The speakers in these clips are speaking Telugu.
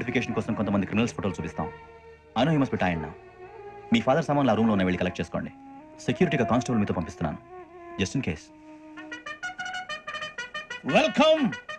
ఐడెంటిఫికేషన్ కోసం కొంతమంది క్రిమినల్స్ ఫోటోలు చూపిస్తాం. అనో హిమస్ పెట్టాయన్న మీ ఫాదర్ సామాన్లు ఆ రూమ్లో ఉన్న వెళ్ళి కలెక్ట్ చేసుకోండి. సెక్యూరిటీగా కానిస్టేబుల్ మీతో పంపిస్తున్నాను. Just in case welcome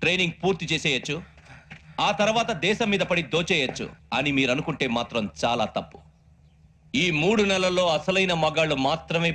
training పూర్తి చేసేయచ్చు. ఆ తర్వాత దేశం మీద పడి దోచేయచ్చు అని మీరు అనుకుంటే మాత్రం చాలా తప్పు. ఈ మూడు నెలల్లో అసలైన మగాళ్ళు మాత్రమే